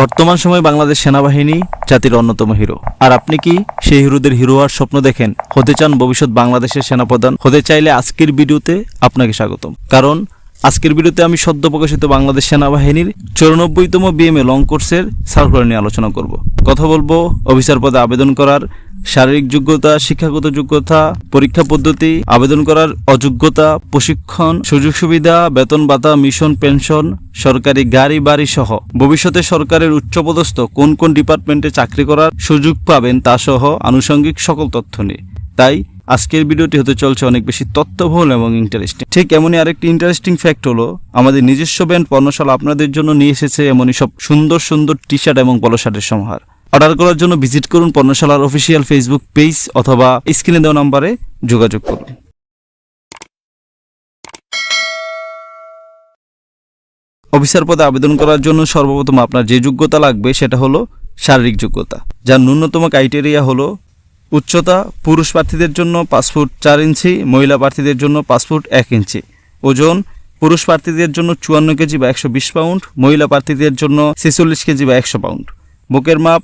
বর্তমান সময়ে বাংলাদেশ সেনাবাহিনী জাতির অন্যতম হিরো। আর আপনি কি সেই হিরোদের হিরো হওয়ার স্বপ্ন দেখেন? হতে চান ভবিষ্যৎ বাংলাদেশের সেনাপ্রধান? হতে চাইলে আজকের ভিডিওতে আপনাকে স্বাগতম। কারণ আজকের ভিডিওতে আমি সদ্য প্রকাশিত বাংলাদেশ সেনাবাহিনীর চৌরানব্বইতম বিএমএ লং কোর্সের সার্কুলার নিয়ে আলোচনা করব। কথা বলব, অফিসার পদে আবেদন করার শারীরিক যোগ্যতা, শিক্ষাগত যোগ্যতা, পরীক্ষা পদ্ধতি, আবেদন করার অযোগ্যতা, প্রশিক্ষণ, সুযোগ সুবিধা, বেতন ভাতা, মিশন, পেনশন, সরকারি গাড়ি, বাড়ি সহ। ভবিষ্যতে সরকারের উচ্চপদস্থ কোন কোন ডিপার্টমেন্টে চাকরি করার সুযোগ পাবেন তা সহ আনুষঙ্গিক সকল তথ্য নিয়ে। তাই আজকের ভিডিওটি হতে চলছে অনেক বেশি তথ্যবহুল এবং ইন্টারেস্টিং ঠিক এমনই আরেকটি ইন্টারেস্টিং ফ্যাক্ট হলো, আমাদের নিজস্ব ব্যান্ড পর্ণশালা আপনাদের জন্য নিয়ে এসেছে এমনই সব সুন্দর সুন্দর টি শার্ট এবং পলো শার্টের সমাহার অর্ডার করার জন্য ভিজিট করুন পণ্যশালার অফিসিয়াল ফেসবুক পেজ অথবা স্ক্রিনে দেওয়া নম্বরে যোগাযোগ করুন। অফিসার পদে আবেদন করার জন্য সর্বপ্রথম আপনার যে যোগ্যতা লাগবে সেটা হলো শারীরিক যোগ্যতা। যার ন্যূনতম ক্রাইটেরিয়া হলো উচ্চতা, পুরুষ প্রার্থীদের জন্য পাঁচ ফুট চার ইঞ্চি, মহিলা প্রার্থীদের জন্য পাঁচ ফুট এক ইঞ্চি। ওজন, পুরুষ প্রার্থীদের জন্য চুয়ান্ন কেজি বা একশো বিশ পাউন্ড, মহিলা প্রার্থীদের জন্য ছেচল্লিশ কেজি বা একশো পাউন্ড। বুকের মাপ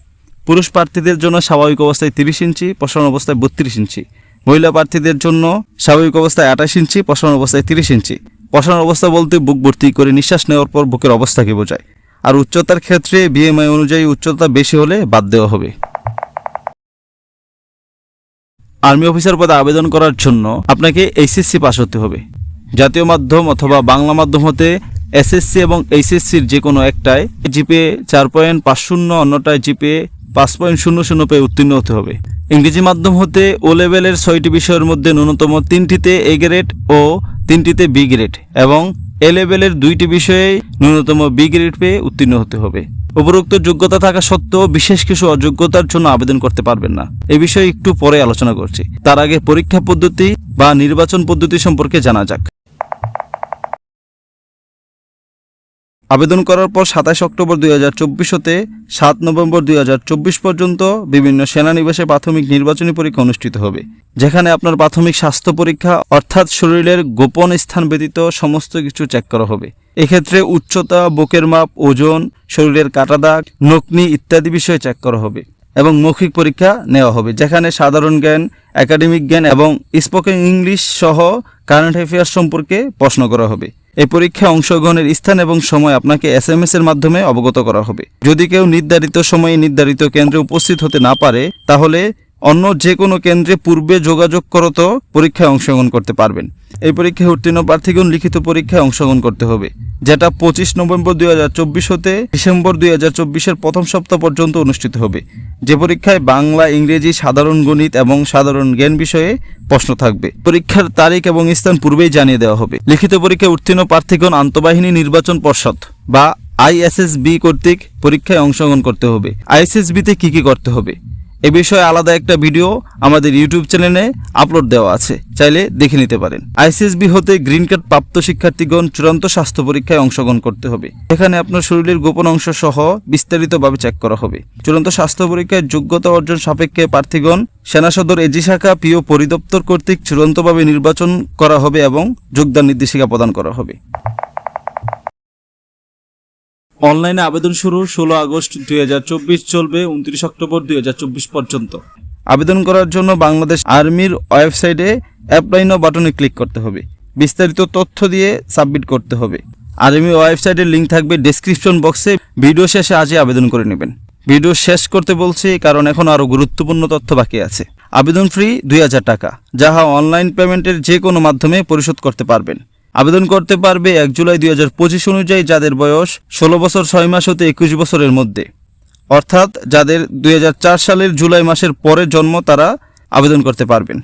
পুরুষ প্রার্থীদের জন্য স্বাভাবিক অবস্থায় তিরিশ ইঞ্চি প্রসারণ অবস্থায় বত্রিশ ইঞ্চি। মহিলা প্রার্থীদের জন্য স্বাভাবিক অবস্থায় আঠাশ ইঞ্চি প্রসারণ অবস্থায় তিরিশ ইঞ্চি। প্রসারণ অবস্থা বলতে বুক ভর্তি করে নিঃশ্বাস নেওয়ার পর বুকের অবস্থাকে বোঝায়। আর উচ্চতার ক্ষেত্রে বিএমআই অনুযায়ী উচ্চতা বেশি হলে বাদ দেওয়া হবে। আর্মি অফিসার পদে আবেদন করার জন্য আপনাকে এইচএসসি পাস হতে হবে। জাতীয় মাধ্যম অথবা বাংলা মাধ্যম হতে এসএসসি এবং এইচএসসির যে কোনো একটায় জিপে চার পয়েন্ট পাঁচ শূন্য অন্যটায় জিপে পাঁচ পয়েন্ট শূন্য শূন্য পেয়ে উত্তীর্ণ হতে হবে। ইংরেজি মাধ্যম হতে ও লেভেলের ছয়টি বিষয়ের মধ্যে ন্যূনতম তিনটিতে এ গ্রেড ও তিনটিতে বি গ্রেড এবং এ লেভেলের দুইটি বিষয়ে ন্যূনতম বি গ্রেড পেয়ে উত্তীর্ণ হতে হবে। উপরোক্ত যোগ্যতা থাকা সত্ত্বেও বিশেষ কিছু অযোগ্যতার জন্য আবেদন করতে পারবেন না। এ বিষয়ে একটু পরে আলোচনা করছি। তার আগে পরীক্ষা পদ্ধতি বা নির্বাচন পদ্ধতি সম্পর্কে জানা যাক। আবেদন করার পর সাতাশ অক্টোবর দুই হাজার চব্বিশ হতে সাত নভেম্বর দুই হাজার চব্বিশ পর্যন্ত বিভিন্ন সেনানিবাসে প্রাথমিক নির্বাচনী পরীক্ষা অনুষ্ঠিত হবে, যেখানে আপনার প্রাথমিক স্বাস্থ্য পরীক্ষা অর্থাৎ শরীরের গোপন স্থান ব্যতীত সমস্ত কিছু চেক করা হবে। এক্ষেত্রে উচ্চতা, বুকের মাপ, ওজন, শরীরের কাটা দাগ নকনি ইত্যাদি বিষয়ে চেক করা হবে এবং মৌখিক পরীক্ষা নেওয়া হবে, যেখানে সাধারণ জ্ঞান একাডেমিক জ্ঞান এবং স্পোকেন ইংলিশ সহ কারেন্ট অ্যাফেয়ার্স সম্পর্কে প্রশ্ন করা হবে। এই পরীক্ষায় অংশগ্রহণের স্থান এবং সময় আপনাকে এস এম এর মাধ্যমে অবগত করা হবে। যদি কেউ নির্ধারিত সময়ে নির্ধারিত কেন্দ্রে উপস্থিত হতে না পারে, তাহলে অন্য যে কোনো কেন্দ্রে পূর্বে যোগাযোগ করত পরীক্ষায় অংশগ্রহণ করতে পারবেন। এই পরীক্ষায় উত্তীর্ণ প্রার্থীগণ লিখিত পরীক্ষায় অংশগ্রহণ করতে হবে, যেটা পঁচিশ নভেম্বর দুই হাজার চব্বিশ হতে ডিসেম্বর দুই হাজার চব্বিশের প্রথম সপ্তাহ পর্যন্ত অনুষ্ঠিত হবে। যে পরীক্ষায় বাংলা, ইংরেজি, সাধারণ গণিত এবং সাধারণ জ্ঞান বিষয়ে প্রশ্ন থাকবে। পরীক্ষার তারিখ এবং স্থান পূর্বেই জানিয়ে দেওয়া হবে। লিখিত পরীক্ষায় উত্তীর্ণ প্রার্থীগণ আন্তঃবাহিনী নির্বাচন পর্ষদ বা আইএসএসবি কর্তৃক পরীক্ষায় অংশগ্রহণ করতে হবে। আইএসএসবিতে কি কি করতে হবে? এ বিষয়ে আলাদা একটা ভিডিও আমাদের ইউটিউব চ্যানেলে আপলোড দেওয়া আছে, চাইলে দেখে নিতে পারেন। আইসিএসবি হতে গ্রিন কার্ড প্রাপ্ত শিক্ষার্থীগণ চূড়ান্ত স্বাস্থ্য পরীক্ষায় অংশগ্রহণ করতে হবে। এখানে আপনার শরীরের গোপন অংশ সহ বিস্তারিতভাবে চেক করা হবে। চূড়ান্ত স্বাস্থ্য পরীক্ষায় যোগ্যতা অর্জন সাপেক্ষে প্রার্থীগণ, সেনা সদর এজি শাখা পিও পরিদপ্তর কর্তৃক চূড়ান্তভাবে নির্বাচন করা হবে এবং যোগদান নির্দেশিকা প্রদান করা হবে। অনলাইনে আবেদন শুরু ষোলো আগস্ট দুই হাজার চব্বিশ চলবে উনত্রিশ অক্টোবর দু হাজার চব্বিশ পর্যন্ত। আবেদন করার জন্য বাংলাদেশ আর্মির ওয়েবসাইটে অ্যাপ্লাই নাও বাটনে ক্লিক করতে হবে। বিস্তারিত তথ্য দিয়ে সাবমিট করতে হবে। আর্মি ওয়েবসাইটের লিঙ্ক থাকবে ডেসক্রিপশন বক্সে ভিডিও শেষে আজই আবেদন করে নেবেন। ভিডিও শেষ করতে বলছি, কারণ এখন আরও গুরুত্বপূর্ণ তথ্য বাকি আছে। আবেদন ফ্রি দুই হাজার টাকা, যাহা অনলাইন পেমেন্টের যে কোনো মাধ্যমে পরিশোধ করতে পারবেন। আবেদন করতে পারবে এক জুলাই দুই হাজার পঁচিশ অনুযায়ী যাদের বয়স ষোলো বছর, ছয় মাস হতে একুশ বছরের মধ্যে। অর্থাৎ যাদের দুই হাজার চার সালের জুলাই মাসের পরে জন্ম তারা আবেদন করতে পারবেন।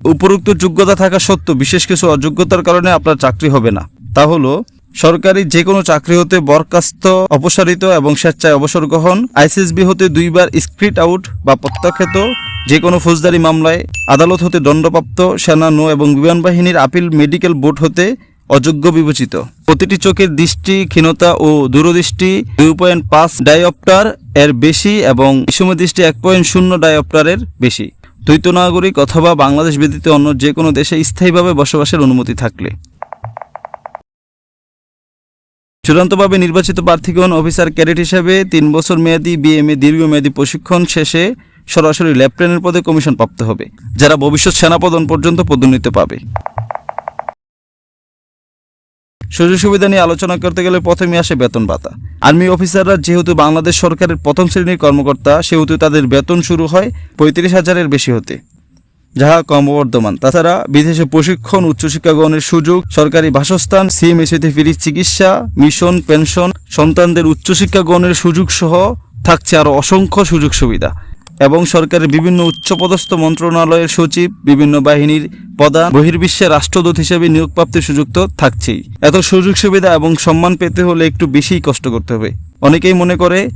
উপরোক্ত যোগ্যতা থাকা সত্ত্বেও বিশেষ কিছু অযোগ্যতার কারণে আপনার চাকরি হবে না। তা হলো, সরকারি যে কোনো চাকরি হতে বরখাস্ত, অপসারিত এবং স্বেচ্ছায় অবসর গ্রহণ, আইসিএসবি হতে দুইবার স্ক্রিট আউট বা প্রত্যাখ্যাত যে কোনো ফৌজদারি মামলায় আদালত হতে দণ্ডপ্রাপ্ত সেনা, নৌ এবং বিমান বাহিনীর আপিল মেডিকেল বোর্ড হতে অযোগ্য বিবেচিত। প্রতিটি চোখের দৃষ্টি, ক্ষীণতা ও দূরদৃষ্টি দুই পয়েন্ট পাঁচ ডাইঅপ্টার এর বেশি এবং দৃষ্টি এক পয়েন্ট শূন্য ডাইঅপ্টারের বেশি। দ্বৈত নাগরিক অথবা বাংলাদেশ ব্যতীত অন্য যে কোনো দেশে স্থায়ীভাবে বসবাসের অনুমতি থাকলে। চূড়ান্তভাবে নির্বাচিত প্রার্থীগণ অফিসার ক্যাডেট হিসেবে তিন বছর মেয়াদী বিএমএ দীর্ঘমেয়াদী প্রশিক্ষণ শেষে সরাসরি লেফটেন্যান্ট পদে কমিশন প্রাপ্ত হবে, যারা ভবিষ্যৎ সেনাপদন পর্যন্ত পদোন্নতি পাবে। সুযোগ সুবিধা নিয়ে আলোচনা করতে গেলে প্রথমে আসে বেতন ভাতা। আর্মি অফিসাররা যেহেতু বাংলাদেশ সরকারের প্রথম শ্রেণির কর্মকর্তা, সেহেতু তাদের বেতন শুরু হয় পঁয়ত্রিশ হাজারের বেশি হতে। যাহা ক্রমবর্ধমান। তাছাড়া বিদেশে প্রশিক্ষণ উচ্চশিক্ষা গ্রহণের সুযোগ, সরকারি বাসস্থান সিএমএসিতে ফ্রি চিকিৎসা, মিশন, পেনশন, সন্তানদের উচ্চশিক্ষা গ্রহণের সুযোগ সহ থাকছে আরও অসংখ্য সুযোগ সুবিধা। এবং সরকারের বিভিন্ন উচ্চপদস্থ মন্ত্রণালয়ের সচিব, বিভিন্ন বাহিনীর প্রধান, বহির্বিশ্বে রাষ্ট্রদূত হিসেবে নিয়োগপ্রাপ্তির সুযোগ তো থাকছেই। এত সুযোগ সুবিধা এবং সম্মান পেতে হলে একটু বেশিই কষ্ট করতে হবে। অনেকেই মনে করে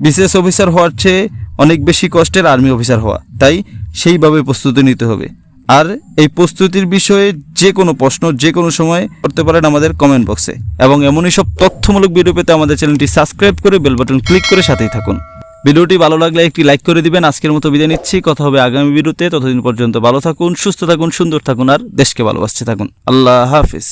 বিশেষ অফিসার হওয়ার চেয়ে অনেক বেশি কষ্টের আর্মি অফিসার হওয়া। তাই সেইভাবে প্রস্তুতি নিতে হবে। আর এই প্রস্তুতির বিষয়ে যে কোনো প্রশ্ন, যে কোনো সময় করতে পারেন আমাদের কমেন্ট বক্সে। এবং এমনই সব তথ্যমূলক ভিডিও পেতে আমাদের চ্যানেলটি সাবস্ক্রাইব করে বেল বাটন ক্লিক করে সাথেই থাকুন। ভিডিওটি ভালো লাগলে একটি লাইক করে দিবেন। আজকের মতো বিদায় নিচ্ছি। কথা হবে আগামী ভিডিওতে। ততদিন পর্যন্ত ভালো থাকুন, সুস্থ থাকুন, সুন্দর থাকুন, আর দেশকে ভালোবাসতে থাকুন। আল্লাহ হাফিজ।